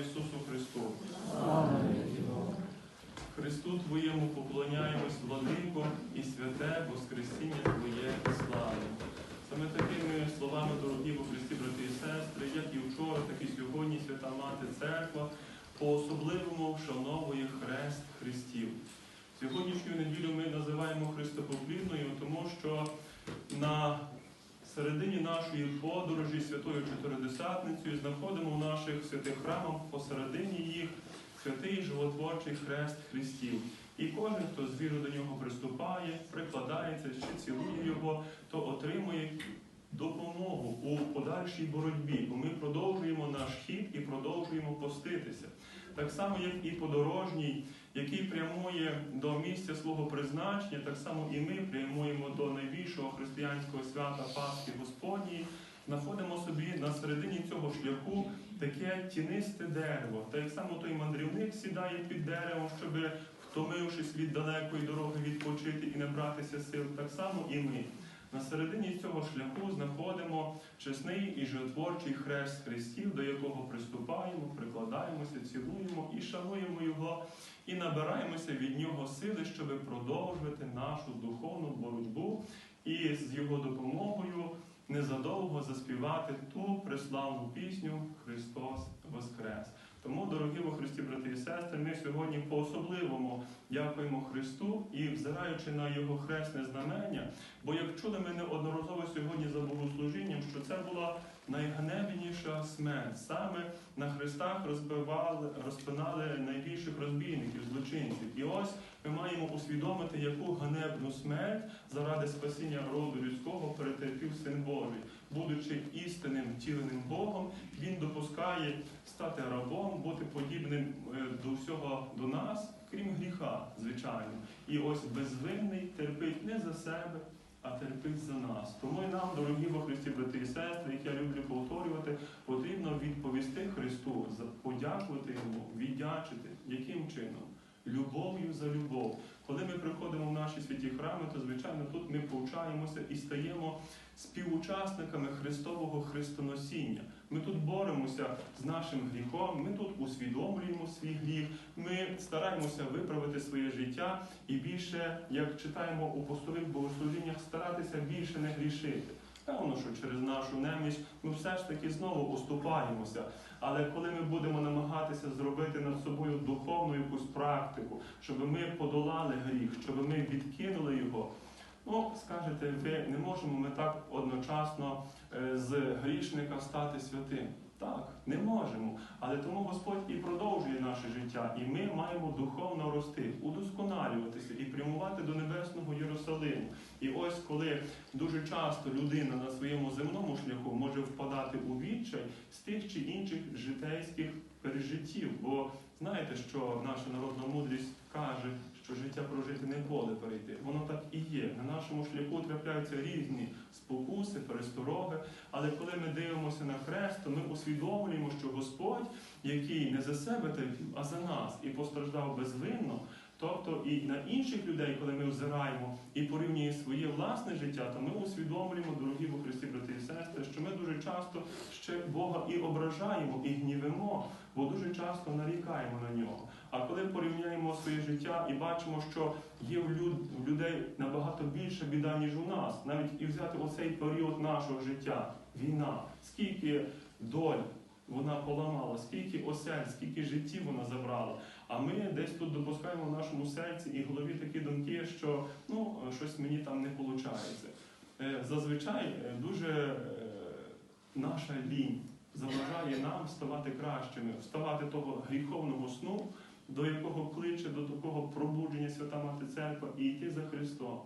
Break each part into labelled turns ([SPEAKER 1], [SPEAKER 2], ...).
[SPEAKER 1] Ісусу Христу! Христу Твоєму поклоняємось, владико, і святе Воскресіння Твоє славимо. Саме такими словами, дорогі во Христі, брати і сестри, як і вчора, так і сьогодні Свята Мати Церква по-особливому вшановує хрест Христів. Сьогоднішню неділю ми називаємо Христопоклінною, тому що на середині нашої подорожі Святою Чотиридесятницею знаходимо в наших святих храмах посередині їх святий животворчий хрест Христів. І кожен, хто з віру до нього приступає, прикладається чи цілує його, то отримує допомогу у подальшій боротьбі, бо ми продовжуємо наш хід і продовжуємо поститися. Так само, як і подорожній, який прямує до місця свого призначення, так само і ми прямуємо до найбільшого християнського свята Пасхи Господньої, знаходимо собі на середині цього шляху таке тінисте дерево. Та як само той мандрівник сідає під деревом, щоб, втомившись від далекої дороги, відпочити і набратися сил, так само і ми. На середині цього шляху знаходимо чесний і животворчий хрест Христів, до якого приступаємо, прикладаємося, цілуємо і шануємо його, і набираємося від нього сили, щоб продовжувати нашу духовну боротьбу і з його допомогою незадовго заспівати ту преславну пісню Христос Воскрес. Тому, дорогі во Христі, брати і сестри, ми сьогодні по-особливому дякуємо Христу і, взираючи на Його хресне знамення, бо як чули ми неодноразово сьогодні за богослужінням, що це була найганебніша смерть. Саме на хрестах розбивали, розпинали найбільших розбійників, злочинців. І ось ми маємо усвідомити, яку ганебну смерть заради спасіння роду людського перетерпів Син Божий. Будучи істинним втіленим Богом, Він допускає стати рабом, бути подібним е, до всього до нас, крім гріха, звичайно. І ось безвинний терпить не за себе, а терпить за нас. Тому і нам, дорогі во Христі, брати і сестри, як я люблю повторювати, потрібно відповісти Христу, подякувати Йому, віддячити. Яким чином? Любов'ю за любов. Коли ми приходимо в наші святі храми, то звичайно тут ми повчаємося і стаємо співучасниками Христового хрестоносіння. Ми тут боремося з нашим гріхом, ми тут усвідомлюємо свій гріх, ми стараємося виправити своє життя і більше, як читаємо у постових богослужіннях, старатися більше не грішити. Певно, що через нашу немість ми все ж таки знову оступаємося. Але коли ми будемо намагатися зробити над собою духовну якусь практику, щоб ми подолали гріх, щоб ми відкинули його, ну скажете, ви не можемо ми так одночасно е, з грішника стати святим. Так, не можемо. Але тому Господь і продовжує наше життя, і ми маємо духовно рости, удосконалюватися і прямувати до небесного Єрусалиму. І ось коли дуже часто людина на своєму земному шляху може впадати у відчай з тих чи інших житейських пережиттів. Бо знаєте, що наша народна мудрість каже, що життя прожити не буде перейти. Воно так і є. На нашому шляху трапляються різні спокуси, перестороги. Але коли ми дивимося на хрест, то ми усвідомлюємо, що Господь, який не за себе терпів, а за нас і постраждав безвинно. Тобто і на інших людей, коли ми взираємо і порівнюємо своє власне життя, то ми усвідомлюємо, дорогі во Христі, брати і сестри, що ми дуже часто ще Бога і ображаємо, і гнівимо, бо дуже часто нарікаємо на нього. А коли порівняємо своє життя і бачимо, що є в в людей набагато більша біда, ніж у нас, навіть і взяти оцей період нашого життя, війна, скільки доль вона поламала, скільки осель, скільки життів вона забрала. А ми десь тут допускаємо в нашому серці і голові такі думки, що ну щось мені там не виходить. Зазвичай е, дуже е, наша лінь заважає нам ставати кращими, вставати того гріховного сну, до якого кличе, до такого пробудження Свята Мати Церква і йти за Христом.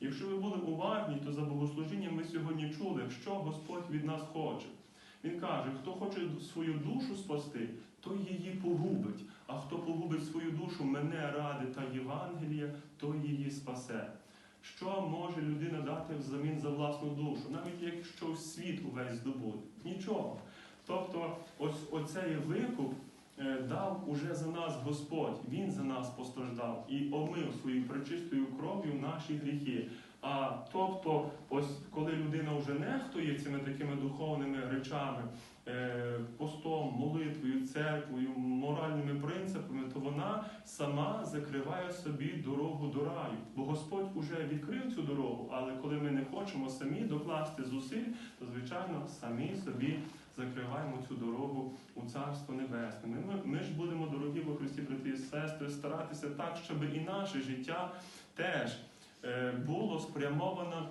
[SPEAKER 1] Якщо ви були уважні, то за богослужінням ми сьогодні чули, що Господь від нас хоче. Він каже, хто хоче свою душу спасти, той її погубить. А хто погубить свою душу мене ради та Євангелія, той її спасе. Що може людина дати взамін за власну душу, навіть якщо світ увесь здобуде? Нічого. Тобто, ось оцей викуп е, дав уже за нас Господь. Він за нас постраждав і омив своєю пречистою кров'ю наші гріхи. А тобто, ось коли людина вже нехтує цими такими духовними речами, е, постом, молитвою, церквою, моральними принципами, то вона сама закриває собі дорогу до раю. Бо Господь уже відкрив цю дорогу, але коли ми не хочемо самі докласти зусиль, то звичайно самі собі закриваємо цю дорогу у Царство Небесне. Ми, ми ж будемо, дорогі во Христі, брати і сестри, старатися так, щоб і наше життя теж було спрямовано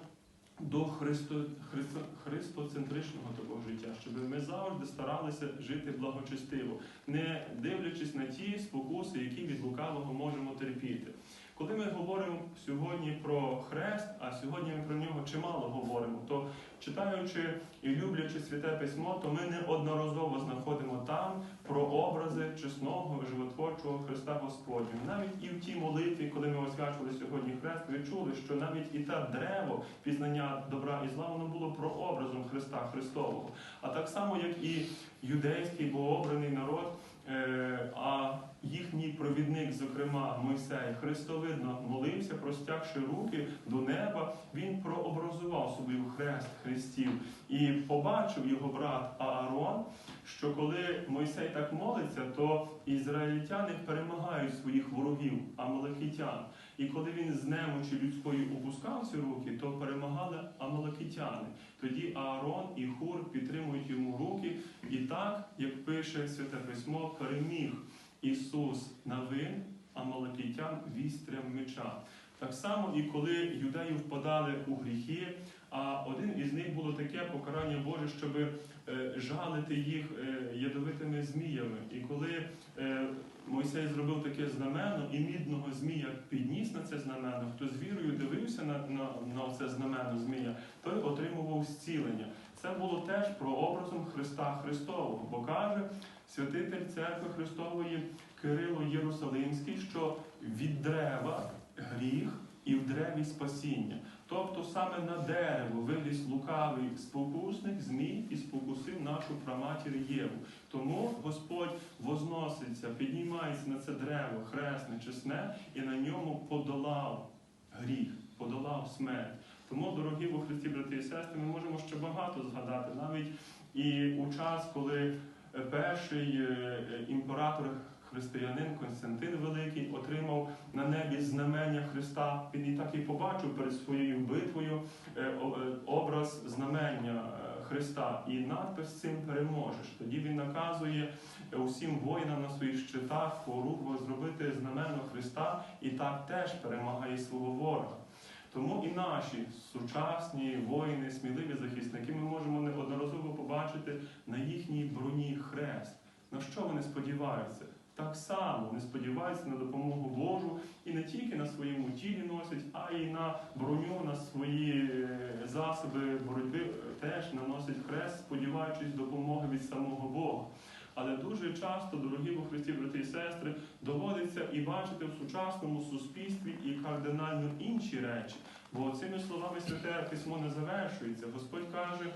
[SPEAKER 1] до Христо, Христо, христоцентричного такого життя, щоб ми завжди старалися жити благочестиво, не дивлячись на ті спокуси, які від лукавого можемо терпіти. Коли ми говоримо сьогодні про хрест, сьогодні ми про нього чимало говоримо, то читаючи і люблячи святе письмо, то ми неодноразово знаходимо там про образи чесного животворчого Христа Господнього. Навіть і в тій молитві, коли ми освячували сьогодні хрест, ви чули, що навіть і те древо пізнання добра і зла, воно було прообразом Христа Христового. А так само, як і юдейський богообраний народ. А зокрема Мойсей, хрестовидно молився, простягши руки до неба, він прообразував собою хрест хрестів і побачив його брат Аарон, що коли Мойсей так молиться, то ізраїльтяни перемагають своїх ворогів, амалакитян. І коли він з немочі людської опускав ці руки, то перемагали амалакитяни. Тоді Аарон і Хур підтримують йому руки, і так, як пише Святе Письмо, переміг Ісус Навин, амалакитян вістрям меча. Так само і коли юдеї впадали у гріхи, а один із них було таке покарання Боже, щоб е, жалити їх е, ядовитими зміями. І коли е, Мойсей зробив таке знамено і мідного змія підніс на це знамено, хто з вірою дивився на, на, на це знамено змія, той отримував зцілення. Це було теж прообразом Христа Христового, бо каже святитель церкви Христової Кирило Єрусалимський, що від дерева гріх і в древі спасіння. Тобто саме на дерево виліз лукавий спокусник, змій і спокусив нашу праматір Єву. Тому Господь возноситься, піднімається на це дерево, хресне, чесне, і на ньому подолав гріх, подолав смерть. Тому, дорогі во Христі, брати і сестри, ми можемо ще багато згадати, навіть і у час, коли перший е, імператор християнин Константин Великий отримав на небі знамення Христа. Він і так і побачив перед своєю битвою е, е, образ знамення Христа. І надпис цим переможеш. Тоді він наказує усім воїнам на своїх щитах поруку зробити знамено Христа, і так теж перемагає свого ворога. Тому і наші сучасні воїни, сміливі захисники, ми можемо неодноразово побачити на їхній броні хрест. На що вони сподіваються? Так само вони сподіваються на допомогу Божу і не тільки на своєму тілі носять, а й на броню, на свої е, засоби боротьби е, теж наносять хрест, сподіваючись допомоги від самого Бога. Але дуже часто, дорогі во Христі, брати і сестри, доводиться і бачити в сучасному суспільстві і кардинально інші речі. Бо цими словами святе письмо не завершується. Господь каже,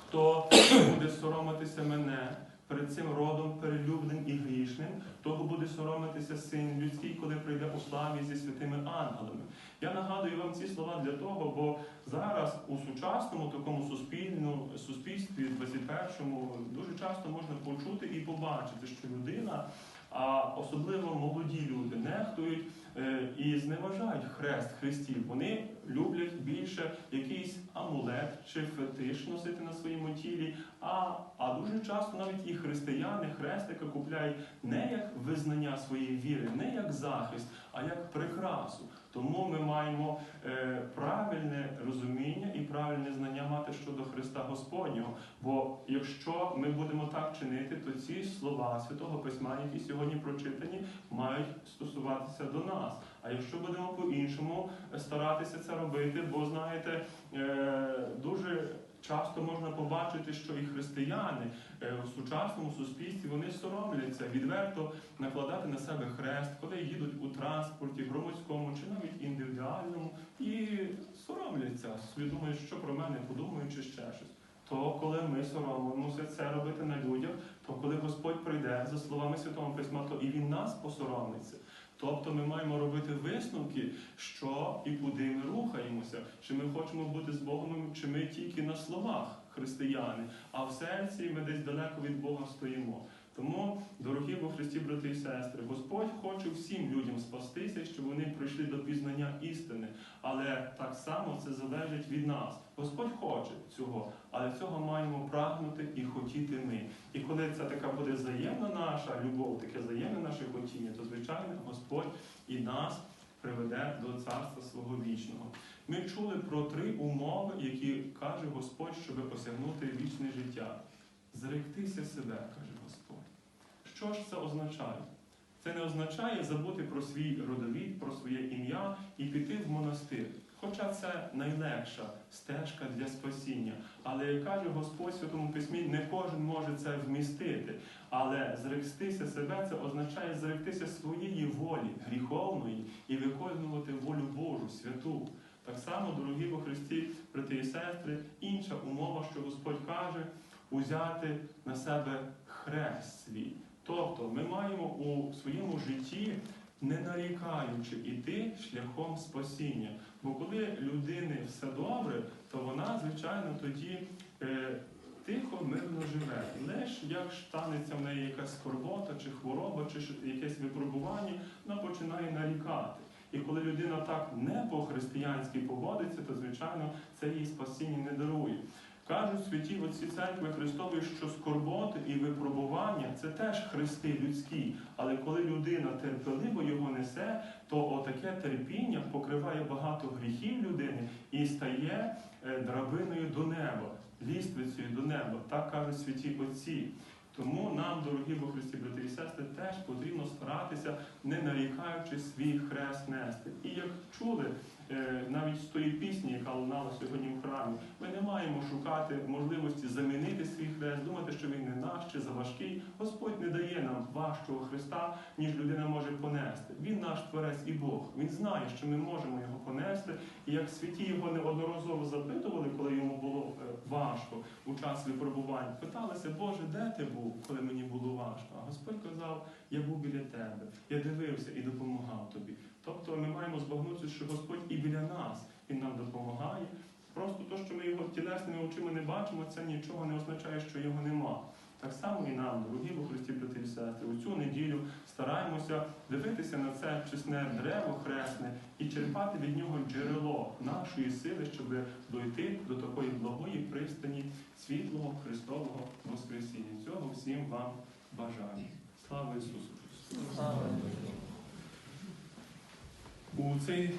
[SPEAKER 1] хто буде соромитися мене перед цим родом перелюбним і грішним, того буде соромитися син людський, коли прийде у славі зі святими ангелами. Я нагадую вам ці слова для того, бо зараз у сучасному такому суспільному суспільстві, 21-му, дуже часто можна почути і побачити, що людина, а особливо молоді люди, нехтують і зневажають хрест хрестів. Вони люблять більше якийсь амулет чи фетиш носити на своєму тілі. А, а дуже часто навіть і християни хрестика купляють не як визнання своєї віри, не як захист, а як прикрасу. Тому ми маємо е, правильне розуміння і правильне знання мати щодо Христа Господнього. Бо якщо ми будемо так чинити, то ці слова Святого Письма, які сьогодні прочитані, мають стосуватися до нас. А якщо будемо по-іншому старатися це робити, бо знаєте, е, дуже часто можна побачити, що і християни е, в сучасному суспільстві вони соромляться відверто накладати на себе хрест, коли їдуть у транспорті, громадському чи навіть індивідуальному, і соромляться, собі що про мене подумають чи ще щось. То коли ми соромимося це робити на людях, то коли Господь прийде за словами Святого Письма, то і Він нас посоромиться. Тобто ми маємо робити висновки, що і куди ми рухаємося, чи ми хочемо бути з Богом, чи ми тільки на словах. християни, а в серці ми десь далеко від Бога стоїмо. Тому, дорогі во Христі, брати і сестри, Господь хоче всім людям спастися, щоб вони прийшли до пізнання істини. Але так само це залежить від нас. Господь хоче цього, але цього маємо прагнути і хотіти ми. І коли це така буде взаємна наша любов, таке взаємне наше хотіння, то звичайно Господь і нас приведе до царства свого вічного. Ми чули про три умови, які каже Господь, щоб осягнути вічне життя. Зректися себе, каже Господь. Що ж це означає? Це не означає забути про свій родовід, про своє ім'я і піти в монастир. Хоча це найлегша стежка для спасіння. Але як каже Господь Святому Письмі, не кожен може це вмістити. Але зректися себе це означає зректися своєї волі гріховної і виконувати волю Божу, святу. Так само, дорогі во Христі, брати і сестри, інша умова, що Господь каже, узяти на себе хрест свій. Тобто ми маємо у своєму житті, не нарікаючи, іти шляхом спасіння. Бо коли людини все добре, то вона, звичайно, тоді е, тихо, мирно живе. Лиш як станеться в неї якась скорбота, чи хвороба, чи якесь випробування, вона починає нарікати. І коли людина так не по-християнськи поводиться, то звичайно це їй спасіння не дарує. Кажуть святі отці церкви Христової, що скорботи і випробування це теж хрести людські. Але коли людина терпеливо його несе, то отаке терпіння покриває багато гріхів людини і стає е, драбиною до неба, ліствицею до неба. Так кажуть святі отці. Тому нам, дорогі во Христі, брати і сестри, теж потрібно старатися, не нарікаючи свій хрест нести. І як чули навіть з тої пісні, яка лунала сьогодні в храмі, ми не маємо шукати можливості замінити свій хрест, думати, що він не наш чи заважкий. Господь не дає нам важчого хреста, ніж людина може понести. Він наш творець і Бог. Він знає, що ми можемо його понести. І як святі його неодноразово запитували, коли йому було е, важко у час випробувань, питалися, Боже, де ти був, коли мені було важко? А Господь казав, я був біля тебе, я дивився і допомагав тобі. Тобто ми маємо збагнути, що Господь і біля нас Він нам допомагає. Просто то, що ми його тілесними очима не бачимо, це нічого не означає, що його нема. Так само і нам, дорогі во Христі, брати і сестри, у цю неділю стараємося дивитися на це чесне дерево хресне і черпати від нього джерело нашої сили, щоб дойти до такої благої пристані світлого Христового Воскресіння. Цього всім вам бажаю. Слава Ісусу Христу! У цей